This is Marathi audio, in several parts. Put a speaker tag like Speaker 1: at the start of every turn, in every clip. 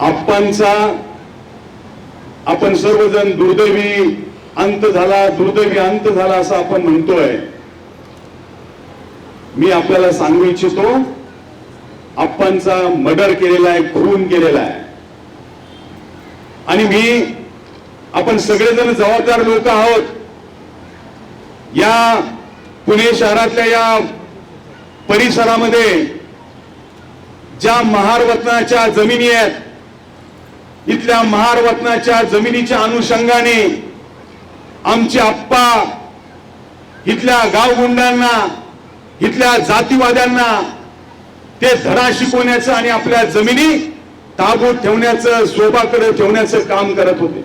Speaker 1: आप्पांचा आपण सर्वजण दुर्दैवी अंत झाला दुर्दैवी अंत झाला असं आपण म्हणतोय. मी आपल्याला सांगू इच्छितो आप्पांचा मर्डर केलेला आहे खून केलेला आहे. आणि मी आपण सगळेजण जबाबदार लोक आहोत. या पुणे शहरातल्या या परिसरामध्ये ज्या महारवतनाच्या जमिनी आहेत इथल्या महारवतनाच्या जमिनीच्या अनुषंगाने आमचे आप्पा इथल्या गावगुंडांना इथल्या जातीवाद्यांना ते धडा शिकवण्याचं आणि आपल्या जमिनी ताबूत ठेवण्याचं शोभाकडे ठेवण्याचं काम करत होते.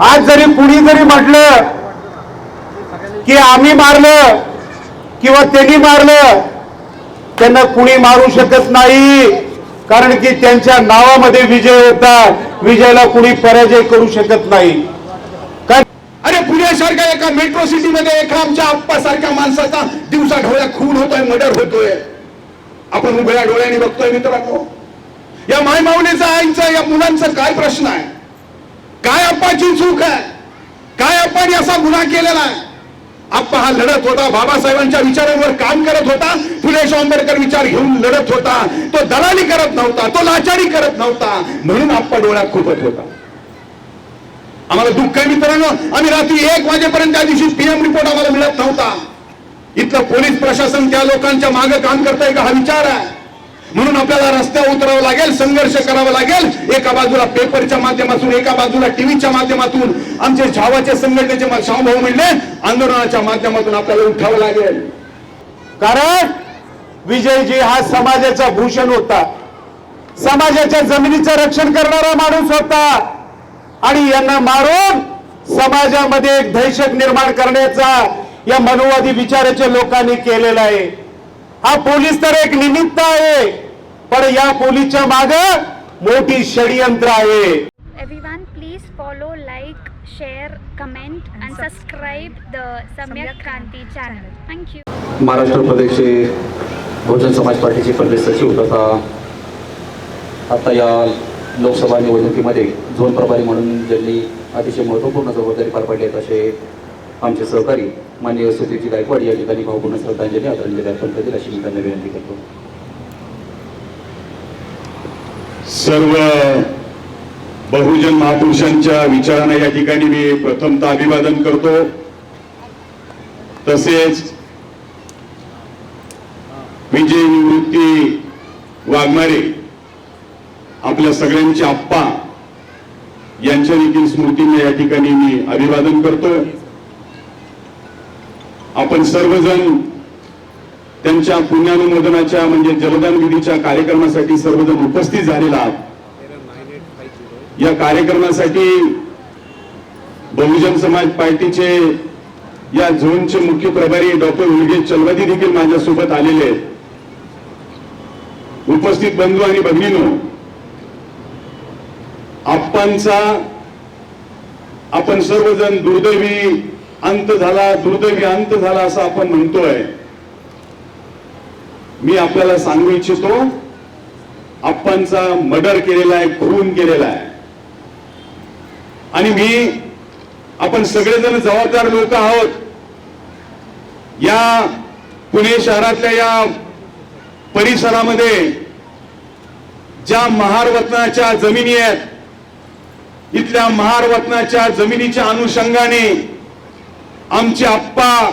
Speaker 2: आज जरी कुणी जरी म्हटलं की आम्ही मारलं किंवा त्यांनी मारलं त्यांना कुणी मारू शकत नाही. कारण की त्यांच्या नावामध्ये विजय होता विजयाला कुणी पराजय करू शकत नाही. कारण
Speaker 1: अरे पुण्यासारख्या एका मेट्रो सिटी मध्ये एका आमच्या आप्पा सारख्या माणसाचा दिवसा ढवळ्या खून होतोय मर्डर होतोय. आपण उभ्या डोळ्याने बघतोय मित्रांनो. या मायमाऊलीचा आईचा या मुलांचा काय प्रश्न आहे? काय अप्पाची चूक आहे? काय आपण असा गुन्हा केलेला आहे? आप्पा हा लढत होता. बाबासाहेबांच्या विचारांवर काम करत होता. फुले आंबेडकर विचार घेऊन लढत होता. तो दलाली करत नव्हता तो लाचारी करत नव्हता. म्हणून आप्पा डोळ्यात खुपत होता. आम्हाला दुःख आहे मित्रांनो. आम्ही रात्री एक वाजेपर्यंत त्या दिवशी पीएम रिपोर्ट आम्हाला मिळत नव्हता. इथलं पोलीस प्रशासन त्या लोकांच्या मागे काम करतंय का हा विचार आहे. म्हणून आपल्याला रस्त्यावर उतरावं लागेल संघर्ष करावा लागेल. एका बाजूला पेपरच्या माध्यमातून एका बाजूला टीव्हीच्या माध्यमातून आमचे झावाचे संघटनेचे मा- म्हणले आंदोलनाच्या माध्यमातून आपल्याला उठावं लागेल.
Speaker 2: कारण विजयजी हा समाजाचा भूषण होता. समाजाच्या जमिनीचं रक्षण करणारा माणूस होता. आणि यांना मारून समाजामध्ये एक दहशत निर्माण करण्याचा या मनोवादी विचाराच्या लोकांनी केलेला आहे. हा पोलीस तर एक निमित्त आहे पण या पोलीसच्या माग मोठी षडयंत्र आहे
Speaker 3: Everyone, please follow, like, share, comment, and subscribe the Samyak Kranti channel. Thank you.
Speaker 4: Maharashtra प्रदेशचे बहुजन समाज पार्टीचे प्रदेश सचिव तथा आता या लोकसभा निवडणुकीमध्ये झोन प्रभारी म्हणून ज्यांनी अतिशय महत्त्वपूर्ण जबाबदारी पार पाडली आहे असे आमचे सहकारी माननीय सुधीरजी गायकवाड या ठिकाणी भावपूर्ण श्रद्धांजली आदरांजली अर्पण करतील अशी मी त्यांना विनंती करतो.
Speaker 1: सर्व बहुजन महापुरुषांच्या विचारांना या ठिकाणी मी प्रथमतः अभिवादन करतो. तसेच विजय निवृत्ती वाघमारे आपल्या सगळ्यांचे आप्पा यांच्या देखील स्मृतींना या ठिकाणी मी अभिवादन करतो. आपण सर्वजण त्यांच्या पुण्यानुमोदनाच्या म्हणजे जलदान विधीच्या कार्यक्रमासाठी सर्वजण उपस्थित झालेला आहात. या कार्यक्रमासाठी बहुजन समाज पार्टीचे या झोनचे मुख्य प्रभारी डॉक्टर उलगेश चलवती देखील माझ्यासोबत आलेले आहेत. उपस्थित बंधू आणि भगिनीनो आप्पांचा आपण सर्वजण दुर्दैवी अंत झाला दुर्दैवी अंत झाला असं आपण म्हणतोय. मी आपल्याला सांगू इच्छितो आप्पांचा मर्डर केलेला आहे खून केलेला आहे. आणि मी आपण सगळेजण जबाबदार लोक आहोत. या पुणे शहरातल्या या परिसरामध्ये ज्या महारवतनाच्या जमिनी आहेत इथल्या महारवतनाच्या जमिनीच्या अनुषंगाने आमचे आप्पा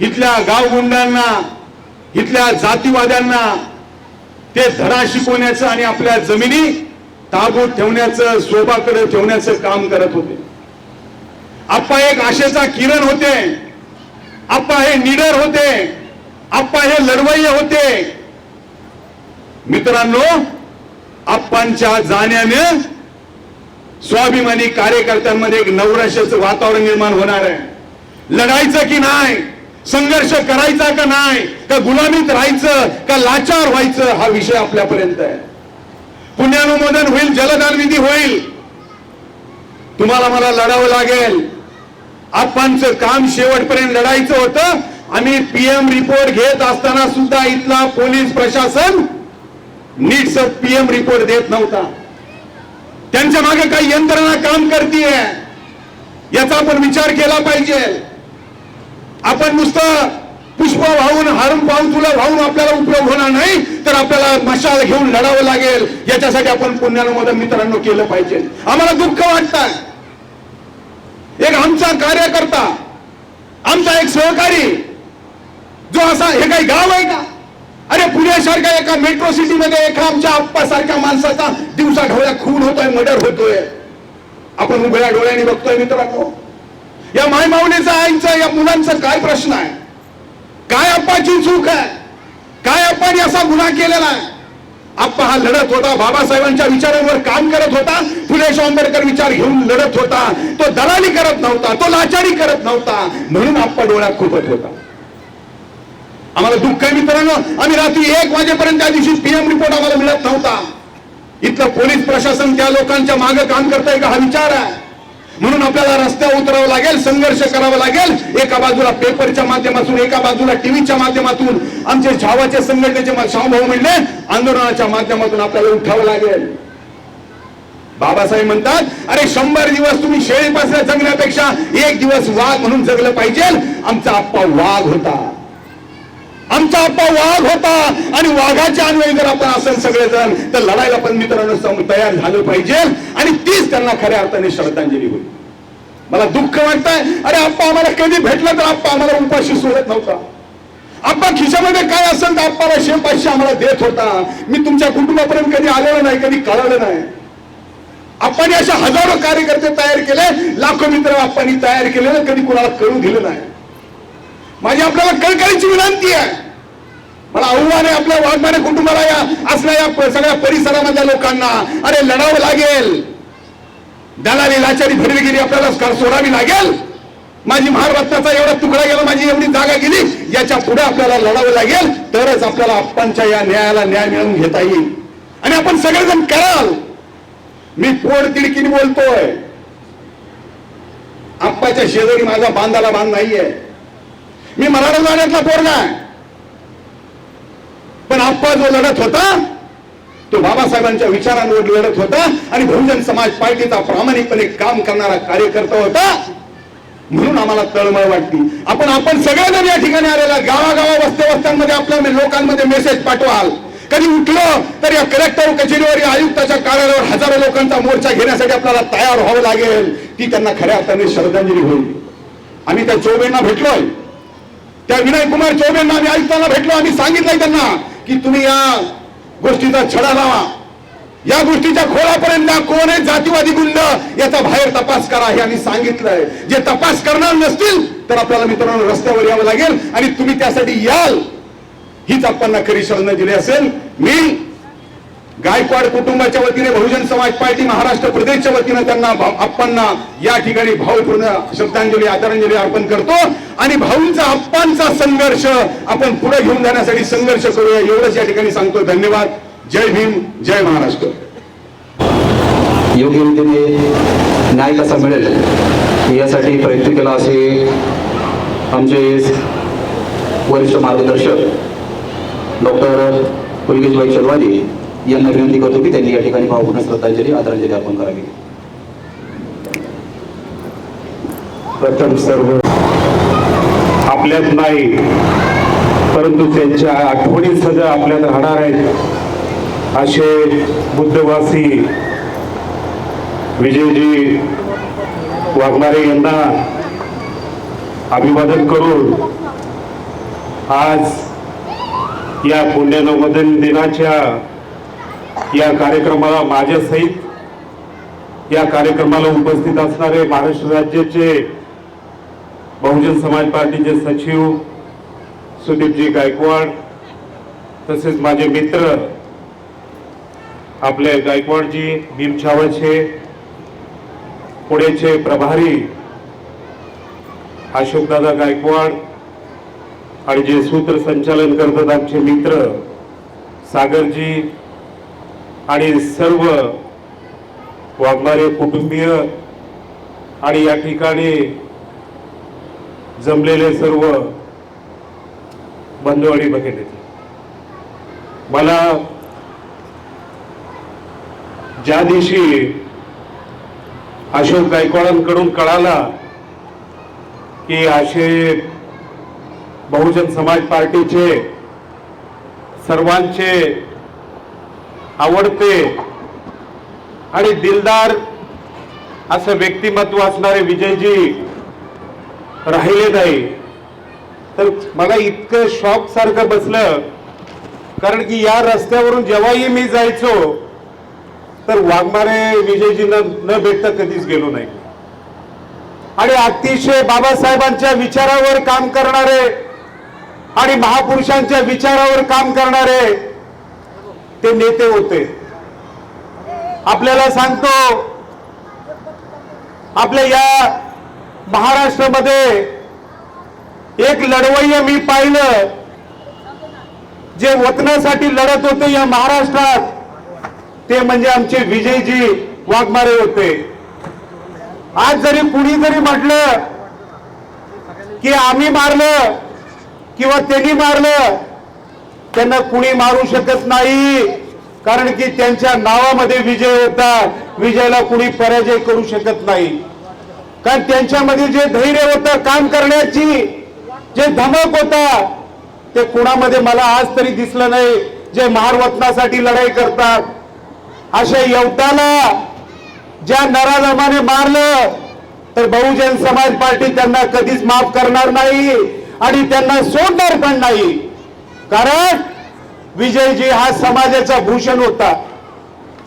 Speaker 1: इथल्या गावगुंडांना इथल्या जातीवाद्यांना ते धडा शिकवण्याचं आणि आपल्या जमिनी ताबूत ठेवण्याचं शोभाकडे ठेवण्याचं काम करत होते. आप्पा एक आशेचा किरण होते. आप्पा हे निडर होते. आप्पा हे लढवय्य होते. मित्रांनो आप्पांच्या जाण्याने स्वाभिमानी कार्यकर्त्यांमध्ये एक नवराशाचं वातावरण निर्माण होणार आहे. लढायचं की नाही? संघर्ष करायचा का नाही? का गुलामीत राहायचं? का लाचार व्हायचं? हा विषय आपल्यापर्यंत आहे. पुण्यानुमोदन होईल जलदान विधी होईल. तुम्हाला मला लढावं लागेल. आप्पांचं काम शेवटपर्यंत लढायचं होतं. आम्ही पीएम रिपोर्ट घेत असताना सुद्धा इथला पोलीस प्रशासन नीटचं पीएम रिपोर्ट देत नव्हता. त्यांच्या मागे काही यंत्रणा काम करतीये. याचा आपण विचार केला पाहिजे. आपण नुसतं पुष्प वाहून हारून पाहून तुला वाहून आपल्याला उपयोग होणार नाही तर आपल्याला मशाल घेऊन लढावं लागेल. याच्यासाठी आपण पुण्यानं मित्रांनो केलं पाहिजे. आम्हाला दुःख वाटतंय एक आमचा कार्यकर्ता आमचा एक सहकारी जो असा हे काही गाव आहे का? अरे पुण्यासारख्या एका मेट्रो सिटी मध्ये एका आमच्या आप्पासारख्या माणसाचा दिवसा ढवळ्या खून होतोय मर्डर होतोय. आपण उभ्या डोळ्याने बघतोय मित्रांनो. या मायमावलीचा आईचा या मुलांचा काय प्रश्न आहे? काय अप्पाची चूक आहे? काय अप्पाने असा गुन्हा केलेला आहे? आप्पा हा लढत होता. बाबासाहेबांच्या विचारांवर काम करत होता. फुलेश आंबेडकर विचार घेऊन लढत होता. तो दलाली करत नव्हता तो लाचारी करत नव्हता. म्हणून आप्पा डोळ्यात खुपत होता. आम्हाला दुःख आहे मित्रांनो. आम्ही रात्री एक वाजेपर्यंत त्या दिवशी पीएम रिपोर्ट आम्हाला मिळत नव्हता. इथलं पोलीस प्रशासन त्या लोकांच्या मागे काम करतंय का हा विचार आहे. म्हणून आपल्याला रस्त्यावर उतरावं लागेल संघर्ष करावा लागेल. एका बाजूला पेपरच्या माध्यमातून एका बाजूला टीव्हीच्या माध्यमातून आमचे झावाचे संघटनेचे शाहभाऊ म्हणले आंदोलनाच्या माध्यमातून आपल्याला उठावं लागेल. बाबासाहेब म्हणतात अरे शंभर दिवस तुम्ही शेळीपासून जगण्यापेक्षा एक दिवस वाघ म्हणून जगलं पाहिजे. आमचा आप्पा वाघ होता. आमचा आप्पा वाघ होता. आणि वाघाच्या अन्वयी जर आपण असेल सगळेजण तर लढायला पण मित्रांनो सम- तयार झालं पाहिजे. आणि तीच त्यांना खऱ्या अर्थाने श्रद्धांजली होईल. मला दुःख वाटतंय. अरे आप्पा आम्हाला कधी भेटलं तर आप्पा आम्हाला उपाशी सोडत नव्हता. आप्पा खिशामध्ये काय असेल तर आप्पाला शे पाचशे आम्हाला देत होता. मी तुमच्या कुटुंबापर्यंत कधी आलेलो नाही कधी कळवलं नाही. आप्पाने अशा हजारो कार्यकर्ते तयार केले. लाखो मित्र आप्पांनी तयार केलेलं कधी कुणाला कळू दिलं नाही. माझी आपल्याला कळकळीची विनंती आहे. मला आव्हान आहे आपल्या वाघमाने कुटुंबाला या असल्या या सगळ्या परिसरामधल्या लोकांना अरे लढावं लागेल. दलाली लाचारी भरवीगिरी आपल्याला सोडावी लागेल. माझी महारत्नाचा एवढा तुकडा गेला माझी एवढी जागा गेली याच्यापुढे आपल्याला लढावं लागेल. तरच आपल्याला आप्पांच्या या न्यायाला न्याय मिळवून घेता येईल. आणि आपण सगळेजण कराल. मी पोड तिडकीने बोलतोय. आप्पाच्या शेजारी माझा बांधाला बांध नाहीये. मी मराठा जाण्यातला पोरगा आहे. बाप्पा जो लढत होता तो बाबासाहेबांच्या विचारांवर लढत होता आणि बहुजन समाज पार्टीचा प्रामाणिकपणे काम करणारा कार्यकर्ता होता. म्हणून आम्हाला तळमळ वाटली. आपण आपण सगळेजण या ठिकाणी आलेला गावागावा वस्ते वस्त्यांमध्ये आपल्या लोकांमध्ये मेसेज पाठवाल. कधी उठलो तर या कलेक्टर कचेरीवर या आयुक्ताच्या कार्यालयावर हजारो लोकांचा मोर्चा घेण्यासाठी आपल्याला तयार व्हावं लागेल. ती त्यांना खऱ्या अर्थाने श्रद्धांजली होईल. आम्ही त्या चौबेंना भेटलोय. त्या विनय कुमार चौबेंना आम्ही आयुक्तांना भेटलो आम्ही सांगितलंय त्यांना. की तुम्ही या गोष्टीचा छडा लावा. या गोष्टीच्या खोलापर्यंत कोण आहे? जातीवादी गुंड. याचा बाहेर तपास करा हे आम्ही सांगितलंय. जे तपास करणार नसतील तर आपल्याला मित्रांनो रस्त्यावर यावं लागेल आणि तुम्ही त्यासाठी याल. हीच आपण खरी दिली असेल. मी गायकवाड कुटुंबाच्या वतीने बहुजन समाज पार्टी महाराष्ट्र प्रदेशच्या वतीने त्यांना आप्पांना या ठिकाणी भावपूर्ण श्रद्धांजली आदरांजली अर्पण करतो. आणि भाऊंचा आप्पांचा संघर्ष आपण पुढे घेऊन जाण्यासाठी संघर्ष करूया. एवढंच या ठिकाणी सांगतो. धन्यवाद. जय भीम जय महाराष्ट्र.
Speaker 4: योग्य रीतीने न्याय कसा मिळेल यासाठी प्रयत्न केला असे आमचे वरिष्ठ मार्गदर्शक डॉक्टर पुलगेशभाई शर्वाजी यांना विनंती करतो की त्यांनी या ठिकाणी भावपूर्ण श्रद्धांजली आदरांजली अर्पण करावी.
Speaker 2: प्रथम सर्व आपल्यात नाही परंतु त्यांच्या आठवणी सगळं आपल्यात राहणार आहेत असे बुद्धवासी विजयजी वाघमारे यांना अभिवादन करून आज या पुण्यनवदन दिनाच्या या कार्यक्रमाला माझ्यासहित या कार्यक्रमाला उपस्थित असणारे महाराष्ट्र राज्याचे बहुजन समाज पार्टीचे सचिव सुदीपजी गायकवाड तसेच माझे मित्र आपले गायकवाडजी भीम पुणेचे पुण्याचे प्रभारी अशोकदादा गायकवाड आणि जे सूत्रसंचालन करतात आमचे मित्र सागरजी आणि सर्व वागणारे कुटुंबीय आणि या ठिकाणी जमलेले सर्व बंधू आणि भगिनी मला ज्या दिवशी अशोक गायकवाडांकडून कळाला की असे बहुजन समाज पार्टीचे सर्वांचे आवडते आणि दिलदार असं व्यक्तिमत्व असणारे विजयजी राहिले नाही. तर मला इतकं शॉक सारखं बसलं कारण की या रस्त्यावरून जेव्हाही मी जायचो तर वाघमारे विजयजींना न भेटता कधीच गेलो नाही. आणि अतिशय बाबासाहेबांच्या विचारावर काम करणारे आणि महापुरुषांच्या विचारावर काम करणारे ते नेते होते. आपल्याला सांगतो आपल्या या महाराष्ट्रामध्ये एक लढवय्य मी पाहिलं जे वतनासाठी लढत होते या महाराष्ट्रात ते म्हणजे आमचे विजयजी वाघमारे होते. आज जरी कुणी जरी म्हटलं की आम्ही मारलं किंवा त्यांनी मारलं त्यांना कुणी मारू शकत नाही. कारण की त्यांच्या नावामध्ये विजय होता. विजयाला कुणी पराजय करू शकत नाही. कारण त्यांच्यामध्ये जे धैर्य होतं काम करण्याची जे धमक होता ते कुणामध्ये मला आज तरी दिसलं नाही. जे महारवतनासाठी लढाई करतात. अशा यवताला ज्या नराधमाने मारलं तर बहुजन समाज पार्टी त्यांना कधीच माफ करणार नाही आणि त्यांना सोडणार पण नाही. कारण विजयजी हा समाजाचा भूषण होता.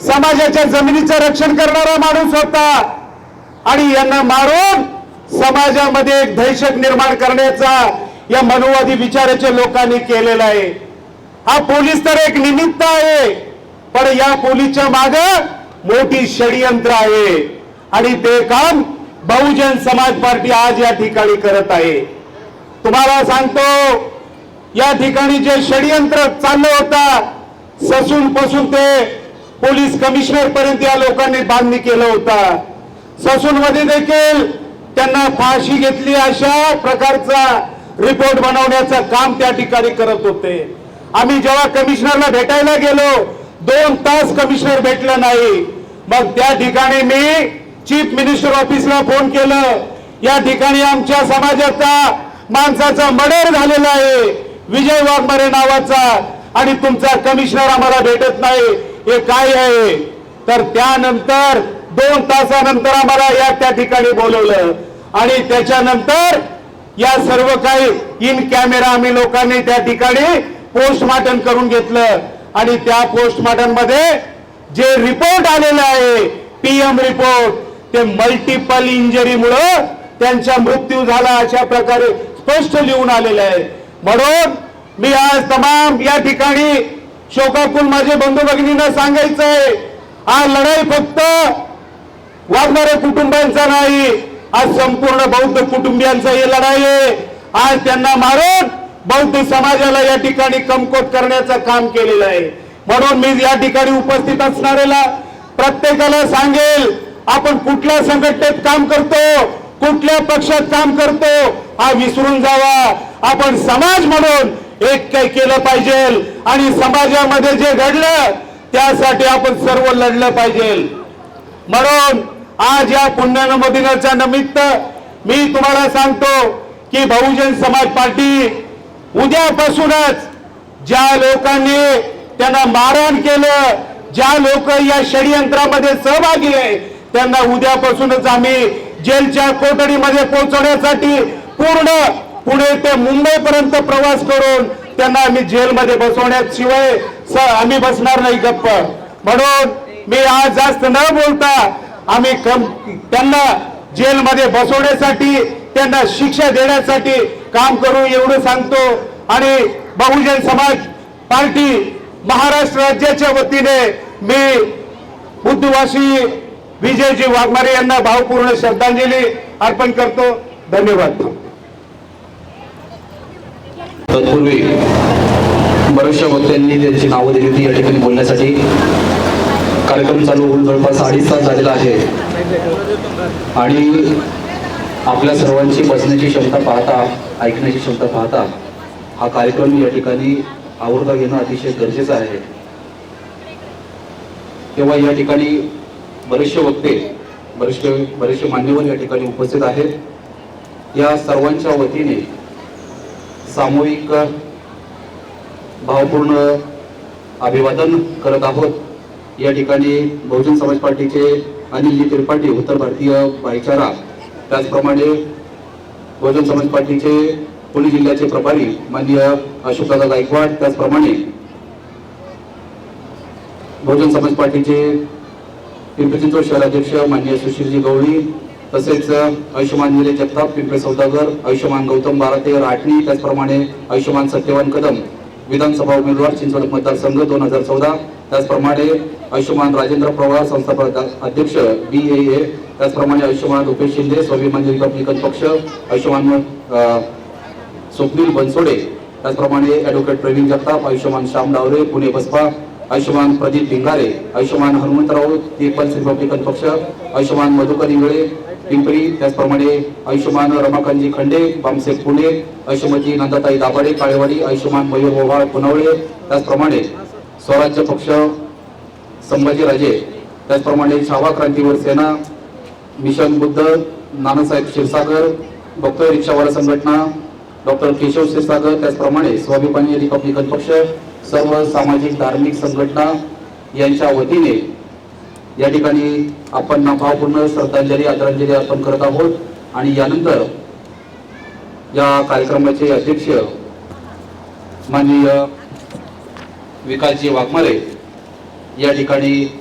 Speaker 2: समाजाच्या जमिनीचं रक्षण करणारा माणूस होता. आणि यांना मारून समाजामध्ये एक दहशत निर्माण करण्याचा या मनोवादी विचाराच्या लोकांनी केलेला आहे. हा पोलीस तर एक निमित्त आहे. पण या पोलीसच्या माग मोठी षडयंत्र आहे. आणि ते काम बहुजन समाज पार्टी आज या ठिकाणी करत आहे. तुम्हाला सांगतो या ठिकाणी जे षडयंत्र चाललं होतं ससून पसून ते पोलीस कमिशनर पर्यंत या लोकांनी बांधणी केलं होता. ससून मध्ये देखील त्यांना फाशी घेतली अशा प्रकारचा रिपोर्ट बनवण्याचं काम त्या ठिकाणी करत होते. आम्ही जेव्हा कमिशनरला भेटायला गेलो दोन तास कमिशनर भेटलं नाही. मग त्या ठिकाणी मी चीफ मिनिस्टर ऑफिसला फोन केलं. या ठिकाणी आमच्या समाजाचा माणसाचा मर्डर झालेला आहे. विजय वाघमारे नावाचा आणि तुमचा कमिशनर आम्हाला भेटत नाही हे काय आहे? तर त्यानंतर दोन तासानंतर आम्हाला या त्या ठिकाणी बोलवलं. आणि त्याच्यानंतर या सर्व काही इन कॅमेरा आम्ही लोकांनी त्या ठिकाणी पोस्टमार्टम करून घेतलं. आणि त्या पोस्टमार्टममध्ये जे रिपोर्ट आलेलं आहे पीएम रिपोर्ट ते मल्टिपल इंजरीमुळं त्यांचा मृत्यू झाला अशा प्रकारे स्पष्ट लिहून आलेलं आहे. म्हणून मी आज तमाम या ठिकाणी शोकाकुल माझे बंधू भगिनींना सांगायचंय हा लढाई फक्त वागणाऱ्या कुटुंबांचा नाही आज संपूर्ण बौद्ध कुटुंबियांचा ही लढाई आहे. आज त्यांना मारून बौद्ध समाजाला या ठिकाणी कमकोत करण्याचं काम केलेलं आहे. म्हणून मी या ठिकाणी उपस्थित असणाऱ्याला प्रत्येकाला सांगेल आपण कुठल्या संघटनेत काम करतो कुठल्या पक्षात काम करतो हा विसरून जावा. आपण समाज म्हणून एक काही केलं पाहिजे. आणि समाजामध्ये जे घडलं त्यासाठी आपण सर्व लढलं पाहिजे. म्हणून आज या पुण्यनमदिनाच्या निमित्त मी तुम्हाला सांगतो की बहुजन समाज पार्टी उद्यापासूनच ज्या लोकांनी त्यांना मारहाण केलं ज्या लोक या षडयंत्रामध्ये सहभागी आहे त्यांना उद्यापासूनच आम्ही जेलच्या कोठडीमध्ये पोहोचवण्यासाठी पूर्ण पुणे ते मुंबईपर्यंत प्रवास करून त्यांना आम्ही जेलमध्ये बसवण्याशिवाय सर आम्ही बसणार नाही गप्प. म्हणून मी आज जास्त न बोलता आम्ही त्यांना जेलमध्ये बसवण्यासाठी त्यांना शिक्षा देण्यासाठी काम करू एवढं सांगतो. आणि बहुजन समाज पार्टी महाराष्ट्र राज्याच्या वतीने मी बुद्धवासी विजयजी वाघमारे यांना भावपूर्ण श्रद्धांजली अर्पण करतो. धन्यवाद.
Speaker 4: तत्पूर्वी बऱ्याचशा वक्त्यांनी त्यांची नावं दिली होती या ठिकाणी बोलण्यासाठी. कार्यक्रम चालू होऊन जवळपास अडीच तास झालेला आहे. आणि आपल्या सर्वांची बसण्याची क्षमता पाहता ऐकण्याची क्षमता पाहता हा कार्यक्रम या ठिकाणी आवडता घेणं अतिशय गरजेचं आहे. तेव्हा या ठिकाणी बरेचसे वक्ते बरेचसे बरेचसे मान्यवर या ठिकाणी उपस्थित आहेत. या सर्वांच्या वतीने सामूहिक भावपूर्ण अभिवादन करत आहोत. या ठिकाणी बहुजन समाज पार्टीचे अनिलजी त्रिपाठी उत्तर भारतीय भाईचारा त्याचप्रमाणे बहुजन समाज पार्टीचे पुणे जिल्ह्याचे प्रभारी माननीय अशोकदादा गायकवाड त्याचप्रमाणे बहुजन समाज पार्टीचे पिंपरी चिंचवड शहराध्यक्ष माननीय सुशीलजी गवळी तसेच आयुष्यमान निले जगताप पिंपळे सौदागर आयुष्यमान गौतम बाराते राठणी त्याचप्रमाणे आयुष्यमान सत्यवान कदम विधानसभा उमेदवार चिंचवड मतदारसंघ दोन हजार चौदा त्याचप्रमाणे आयुष्यमान राजेंद्र पवार संस्थापक अध्यक्ष बी ए ए त्याचप्रमाणे आयुष्यमान उपेश शिंदे स्वाभिमानी रिपब्लिकन पक्ष आयुष्यमान स्वप्नील बनसोडे त्याचप्रमाणे ॲडव्होकेट प्रवीण जगताप आयुष्यमान श्याम डावरे पुणे बसपा आयुष्यमान प्रदीप भिंगारे आयुष्यमान हनुमंतराव पीपल्स रिपब्लिकन पक्ष आयुष्यमान मधुकर इंगळे पिंपरी त्याचप्रमाणे आयुष्यमान रमाकांतजी खंडे बामसे पुणे आयुष्यमती नंदाताई दाभाडे काळेवाडी आयुष्यमान मयूर ओव्हाळ पुनवळे त्याचप्रमाणे स्वराज्य पक्ष संभाजीराजे त्याचप्रमाणे छावा क्रांतीवर सेना मिशन बुद्ध नानासाहेब क्षीरसागर डॉक्टर रिक्षावाला संघटना डॉक्टर केशव क्षीरसागर त्याचप्रमाणे स्वाभिमानी रिपब्लिकन पक्ष सर्व सामाजिक धार्मिक संघटना यांच्या वतीने या ठिकाणी आपण भावपूर्ण श्रद्धांजली आदरांजली अर्पण करत आहोत. आणि यानंतर या कार्यक्रमाचे अध्यक्ष माननीय विकासजी वाघमारे या ठिकाणी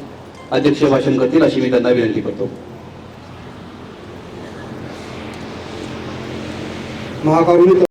Speaker 4: अध्यक्ष भाषण करतील अशी मी त्यांना विनंती करतो.
Speaker 1: महाकारुणिक